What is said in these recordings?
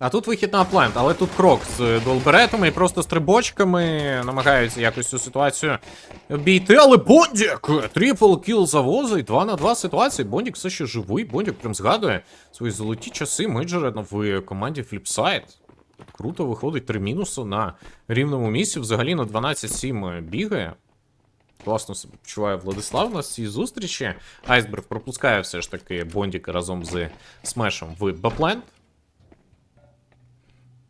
А тут вихід на аплент, але тут крок з долберетами і просто стрибочками намагаються якось цю ситуацію обійти. Але Бондік! Трипл кіл завозить, 2 на 2 ситуації. Бондік все ще живий. Бондік прям згадує свої золоті часи мейджора в команді Flipside. Круто виходить 3 мінуси на рівному місці. Взагалі на 12-7 бігає. Класно себе почуває Владислав на цій зустрічі. Айсберг пропускає все ж таки Бондіка разом з Смешем в Бапленд.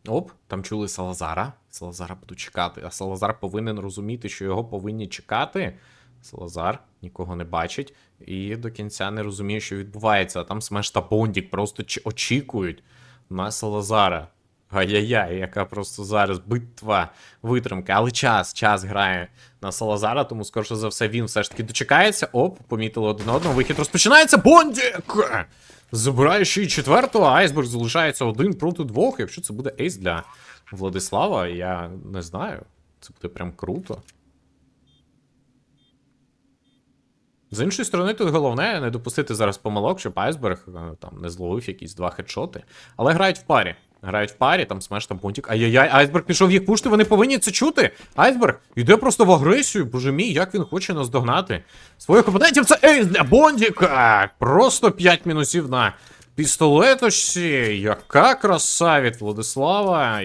Оп, там чули Салазара. Салазара буду чекати. А Салазар повинен розуміти, що його повинні чекати. Салазар нікого не бачить і до кінця не розуміє, що відбувається. А там Смеш та Бондік просто очікують на Салазара. Ай-яй-яй, яка просто зараз битва витримки. Але час, час грає на Салазара, тому скорше за все він все ж таки дочекається. Оп, помітили один одного. Вихід розпочинається. Бондік! Забирає ще й четвертого, айсберг залишається один проти двох. Якщо це буде ейс для Владислава, я не знаю. Це буде прям круто. З іншої сторони, тут головне не допустити зараз помилок, щоб айсберг е, там не зловив якісь два хедшоти. Але грають в парі. Грають в парі, там смеш там пунтик. Ай-яй-яй, айсберг пішов їх пушти, вони повинні це чути. Айсберг йде просто в агресію. Боже мій, як він хоче наздогнати своїх опонентів. Це ейс для Бондіка. Просто 5 мінусів на пістолеточці. Яка краса від Владислава.